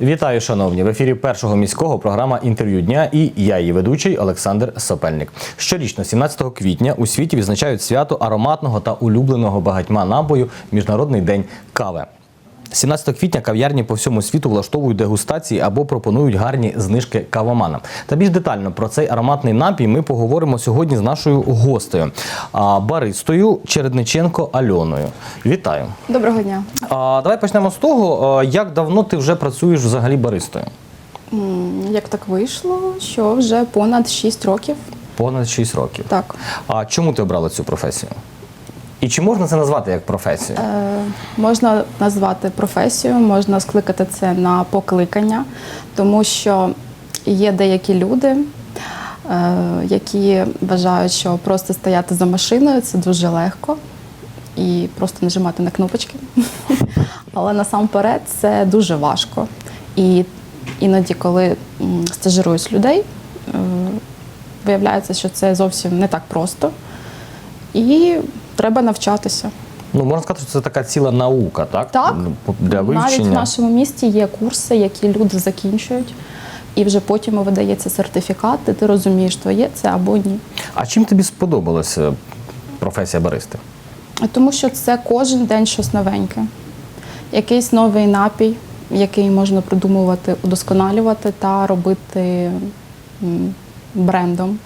Вітаю, шановні! В ефірі першого міського програма інтерв'ю дня і я, її ведучий Олександр Сопельник. Щорічно, 17 квітня, у світі відзначають свято ароматного та улюбленого багатьма набою Міжнародний день кави. 17 квітня кав'ярні по всьому світу влаштовують дегустації або пропонують гарні знижки кавоманам. Та більш детально про цей ароматний напій ми поговоримо сьогодні з нашою гостею, баристою Чередниченко Альоною. Вітаю! Доброго дня. А, давай почнемо з того, як давно ти вже працюєш взагалі баристою? Як так вийшло, що вже понад 6 років. Понад 6 років. Так. А чому ти обрала цю професію? І чи можна це назвати як професію? Е, можна назвати професію, можна скликати це на покликання, тому що є деякі люди, е, які вважають, що просто стояти за машиною це дуже легко і просто нажимати на кнопочки. Але насамперед це дуже важко. І іноді, коли м, стажируюсь людей, е, виявляється, що це зовсім не так просто. І треба навчатися. Ну, можна сказати, що це така ціла наука, так? Так. Ну, Для Навіть в нашому місті є курси, які люди закінчують, і вже потім видається сертифікат, і ти розумієш, твоє це або ні. А чим тобі сподобалася професія баристи? Тому що це кожен день щось новеньке. Якийсь новий напій, який можна придумувати, удосконалювати та робити брендом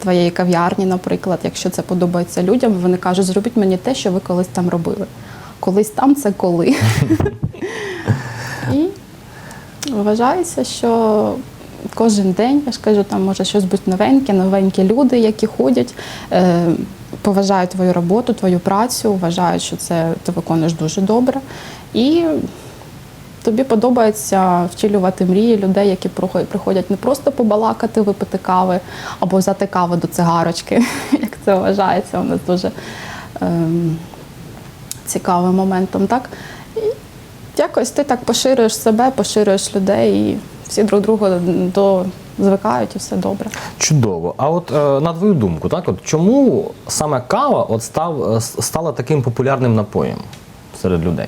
твоєї кав'ярні, наприклад. Якщо це подобається людям, вони кажуть, зробіть мені те, що ви колись там робили. Колись там це коли. І вважається, що кожен день, я ж кажу, там може щось бути новеньке, новенькі люди, які ходять, е, поважають твою роботу, твою працю, вважають, що це ти виконуєш дуже добре. І тобі подобається втілювати мрії людей, які приходять не просто побалакати, випити кави або взяти каву до цигарочки, як це вважається. У нас дуже ем, цікавим моментом. Так? І якось ти так поширюєш себе, поширюєш людей, і всі друг друга до звикають і все добре. Чудово. А от е, на твою думку, так, от чому саме кава от став, е, стала таким популярним напоєм серед людей?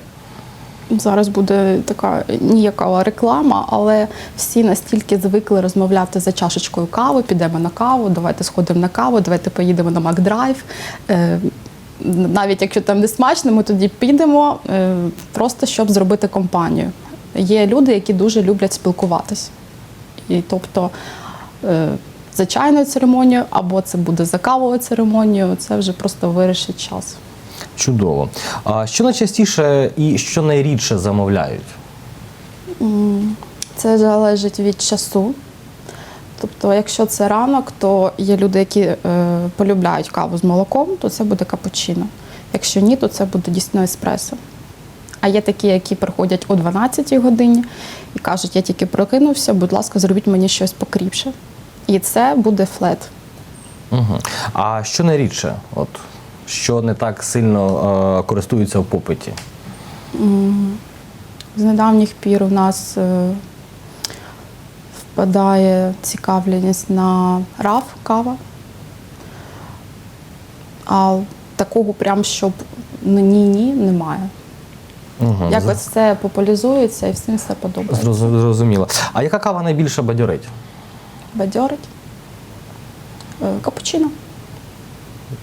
Зараз буде така ніякова реклама, але всі настільки звикли розмовляти за чашечкою кави, підемо на каву, давайте сходимо на каву, давайте поїдемо на Макдрайв. Е, Навіть якщо там не смачно, ми тоді підемо е, просто щоб зробити компанію. Є люди, які дуже люблять спілкуватись. І тобто е, за чайною церемонією або це буде за кавовою церемонією, це вже просто вирішить час. Чудово. А що найчастіше і що найрідше замовляють? Це залежить від часу. Тобто, якщо це ранок, то є люди, які е, полюбляють каву з молоком, то це буде капучино. Якщо ні, то це буде дійсно еспресо. А є такі, які приходять о 12-й годині і кажуть, я тільки прокинувся, будь ласка, зробіть мені щось покріпше. І це буде флет. Угу. А що найрідше? От, що не так сильно е, користуються в попиті? З недавніх пір у нас е, впадає цікавленість на раф кава. А такого прям, щоб ну, ні-ні, немає. Угу. Якось все популяризується і всім все подобається. Зрозуміло. А яка кава найбільше бадьорить? Бадьорить. Е, Капучино.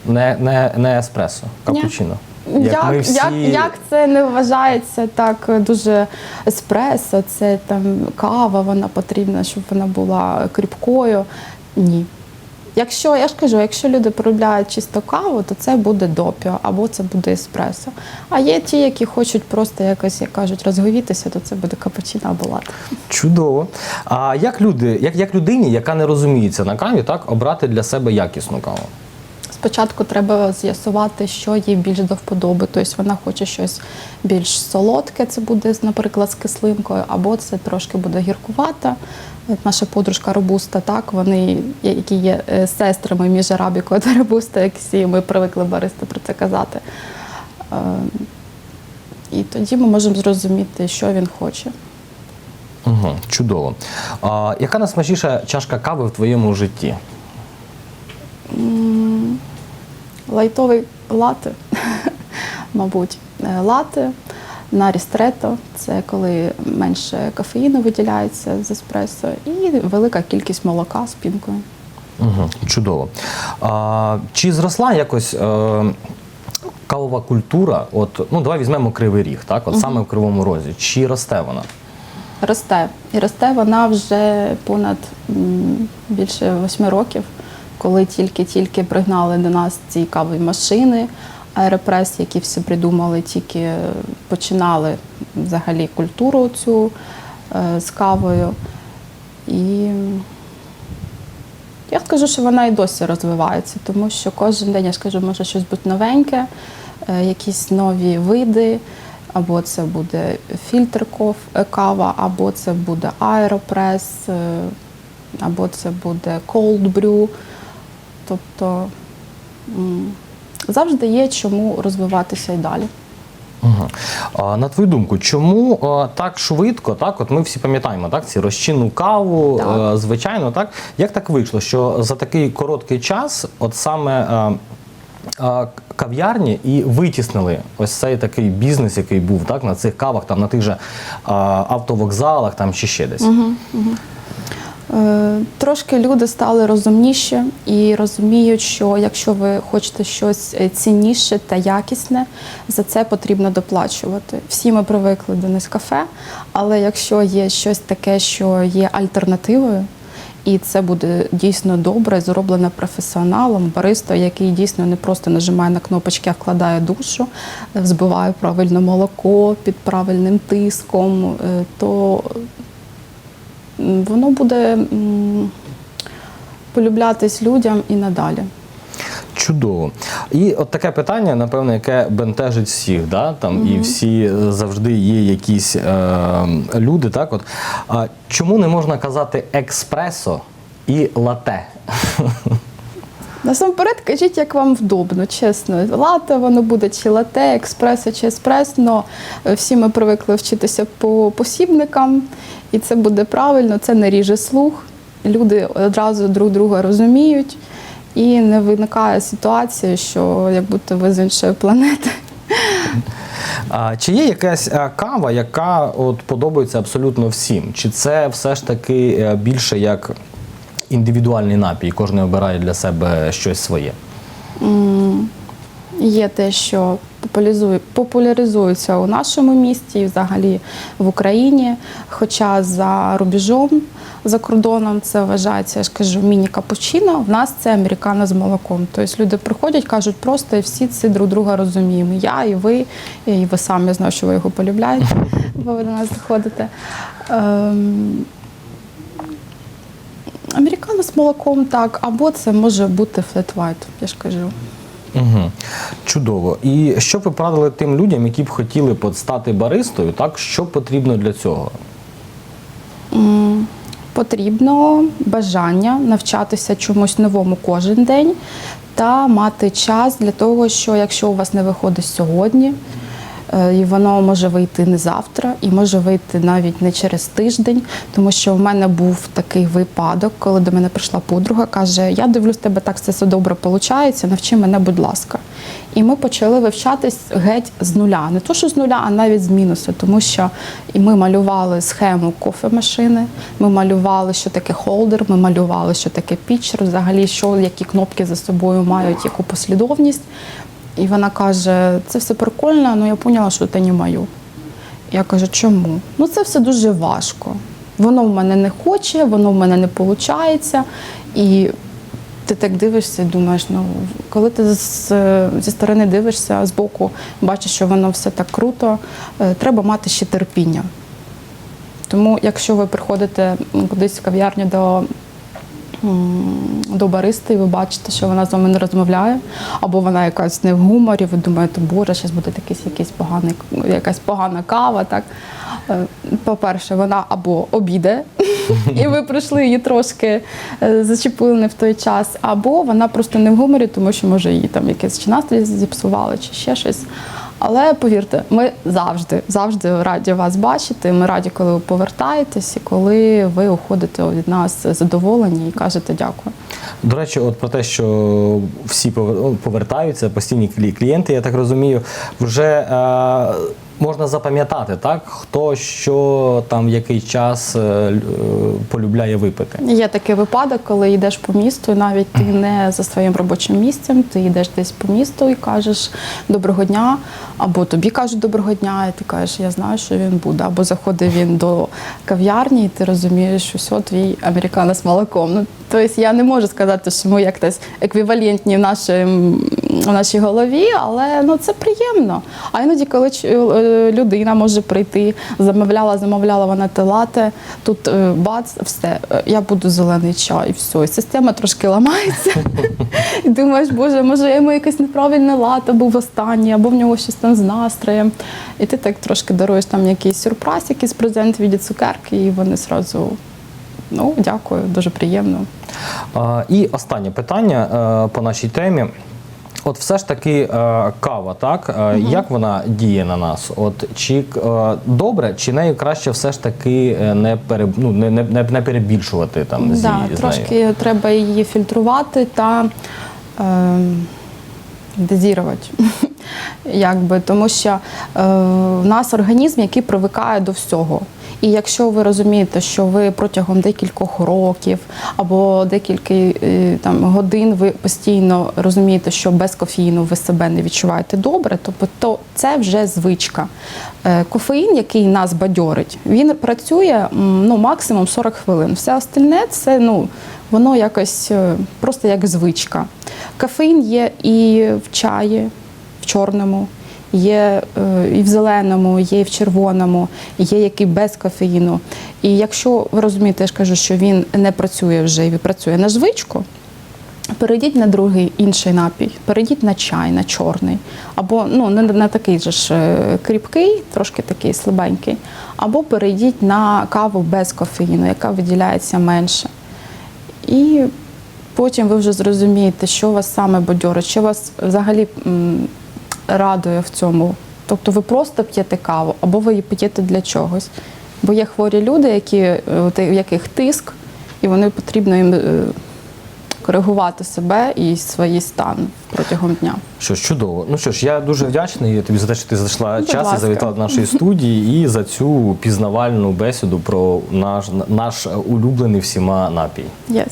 Не, не, не еспресо, капучино. Як, ми як, як це не вважається так дуже еспресо, це там кава, вона потрібна, щоб вона була кріпкою. Ні. Якщо я ж кажу, якщо люди полюбляють чисто каву, то це буде допіо або це буде еспресо. А є ті, які хочуть просто якось, як кажуть, розговітися, то це буде капучино або латте. Чудово. А як люди, як, як людині, яка не розуміється на каві, так обрати для себе якісну каву? Спочатку треба з'ясувати, що їй більш до вподоби. Тобто вона хоче щось більш солодке, це буде, наприклад, з кислинкою, або це трошки буде гіркувата. Наша подружка Робуста, так, вони, які є е, сестрами між арабікою та Робуста, як всі ми привикли баристи про це казати. Е, І тоді ми можемо зрозуміти, що він хоче. Угу, чудово. А, яка найсмачніша чашка кави в твоєму житті? Лайтовий лати, мабуть, Е, лати на рістрето, це коли менше кофеїну виділяється з еспресо, і велика кількість молока з пінкою. Угу, чудово. А, чи зросла якось е, кавова культура? От, ну, давай візьмемо кривий ріг, так? От саме в кривому розі. Чи росте вона? Росте. І росте вона вже понад більше восьми років, коли тільки-тільки пригнали до нас ці кавові машини, аеропрес, які всі придумали, тільки починали взагалі культуру цю е, з кавою. І я скажу, що вона і досі розвивається, тому що кожен день я скажу, може щось бути новеньке, е, якісь нові види, або це буде фільтр е, кава, або це буде аеропрес, або це буде cold brew. Тобто завжди є чому розвиватися і далі. Угу. А, на твою думку, чому а, так швидко, так? От ми всі пам'ятаємо, так, ці розчинну каву, Так. е, звичайно, так? Як так вийшло, що за такий короткий час, от саме е, е, кав'ярні і витіснили ось цей такий бізнес, який був так, на цих кавах, там, на тих же е, автовокзалах там, чи ще десь. Е, Трошки люди стали розумніші і розуміють, що якщо ви хочете щось е, цінніше та якісне, за це потрібно доплачувати. Всі ми привикли до Нескафе, але якщо є щось таке, що є альтернативою, і це буде дійсно добре, зроблено професіоналом, баристо, який дійсно не просто нажимає на кнопочки, а вкладає душу, е, взбиває правильно молоко під правильним тиском, е, то воно буде полюблятись людям і надалі. Чудово. І от таке питання, напевно, яке бентежить всіх, да? там, і всі е, завжди є якісь е, люди. Так? От, а, чому не можна казати експресо і лате? Насамперед, кажіть, як вам вдобно, чесно. Лате воно буде чи лате, експресо чи еспресо. Всі ми привикли вчитися по посібникам, і це буде правильно, це не ріже слух. Люди одразу друг друга розуміють, і не виникає ситуація, що як будто ви з іншої планети. А, чи є якась е, кава, яка от, подобається абсолютно всім? Чи це все ж таки е, більше як індивідуальний напій, кожен обирає для себе щось своє? М, Є те, що популяризується у нашому місті і взагалі в Україні. Хоча за рубежом, за кордоном це вважається, я ж кажу, міні-капучино. В нас це американо з молоком. Тобто люди приходять, кажуть просто, і всі ці друг друга розуміємо. Я і ви, і ви самі я знаю, що ви його полюбляєте, бо ви до нас заходите. Ем, З молоком так, або це може бути флет white, я ж кажу. Угу. Чудово. І що б ви порадили тим людям, які б хотіли стати баристою, так? що потрібно для цього? М, Потрібно бажання навчатися чомусь новому кожен день та мати час для того, що якщо у вас не виходить сьогодні, і воно може вийти не завтра, і може вийти навіть не через тиждень, тому що в мене був такий випадок, коли до мене прийшла подруга, каже: Я дивлюсь, тебе так все все добре виходить, навчи мене, будь ласка. І ми почали вивчатись геть з нуля. Не то, що з нуля, а навіть з мінусу, тому що ми малювали схему кофемашини, ми малювали, що таке холдер, ми малювали, що таке пічер, взагалі, що які кнопки за собою мають, яку послідовність. І вона каже: це все прикольно, але я поняла, що це не моє. Я кажу, чому? Ну це все дуже важко. Воно в мене не хоче, воно в мене не виходить. І ти так дивишся і думаєш, ну коли ти з, зі сторони дивишся з боку, бачиш, що воно все так круто, е, треба мати ще терпіння. Тому, якщо ви приходите кудись в кав'ярню до, до баристи, і ви бачите, що вона з вами не розмовляє, або вона якась не в гуморі, ви думаєте, боже, зараз буде якийсь, якийсь поганий, якась погана кава. Так? Е, По-перше, вона або обіде, і ви прийшли її трошки е, зачепили не в той час, або вона просто не в гуморі, тому що може її там якесь чи настрій зіпсували, чи ще щось. Але повірте, ми завжди, завжди раді вас бачити. Ми раді, коли ви повертаєтесь і коли ви уходите від нас задоволені і кажете дякую. До речі, от про те, що всі повер- повертаються, постійні клі- клієнти, я так розумію, вже е, можна запам'ятати, так? Хто що там який час е, е, полюбляє випити. Є такий випадок, коли йдеш по місту, і навіть ти не за своїм робочим місцем, ти йдеш десь по місту і кажеш доброго дня, або тобі кажуть доброго дня, і ти кажеш, я знаю, що він буде. Або заходить він до кав'ярні, і ти розумієш, що все, твій американо з молоком. Ну, тобто я не можу сказати, що ми якось еквівалентні в, нашим, в нашій голові, але ну, це приємно. А іноді, коли е, людина може прийти, замовляла, замовляла вона те лате, тут е, бац, все, е, я буду зелений чай, і все. І система трошки ламається. І думаєш, боже, може я йому якесь неправильне лате був останній, або в нього щось там з настроєм. І ти так трошки даруєш там якийсь сюрприз, якийсь презент в віді цукерки, і вони зразу. Ну, дякую, дуже приємно. І останнє питання е, по нашій темі. От все ж таки е, кава, так? Е, Як вона діє на нас? От чи е, добре, чи нею краще все ж таки не пере, ну, не, не, не перебільшувати там Да, з трошки треба її фільтрувати та е, дозірувати. Якби, тому що е, в нас організм, який привикає до всього. І якщо ви розумієте, що ви протягом декількох років або декілька е, там, годин ви постійно розумієте, що без кофеїну ви себе не відчуваєте добре, то, то це вже звичка. Е, Кофеїн, який нас бадьорить, він працює ну, максимум 40 хвилин. Все остальне це ну, воно якось е, просто як звичка. Кофеїн є і в чаї, в чорному, є е, і в зеленому, є і в червоному, є який без кофеїну. І якщо ви розумієте, я ж кажу, що він не працює вже і працює на звичку. Перейдіть на другий інший напій, перейдіть на чай, на чорний, або ну не на такий же ж е, кріпкий, трошки такий слабенький, або перейдіть на каву без кофеїну, яка виділяється менше. І потім ви вже зрозумієте, що вас саме бадьорить, що вас взагалі радує в цьому. Тобто ви просто п'єте каву, або ви її п'єте для чогось. Бо є хворі люди, які, е, у яких тиск, і вони потрібно їм е, коригувати себе і свій стан протягом дня. Що ж, чудово. Ну що ж, я дуже вдячний тобі за те, що ти знайшла Будь час і завітала до нашої студії і за цю пізнавальну бесіду про наш, наш улюблений всіма напій. Yes.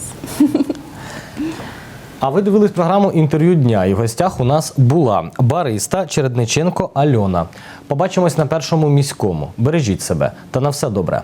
А ви дивились програму інтерв'ю дня. І в гостях у нас була бариста Чередниченко Альона. Побачимось на першому міському. Бережіть себе та на все добре.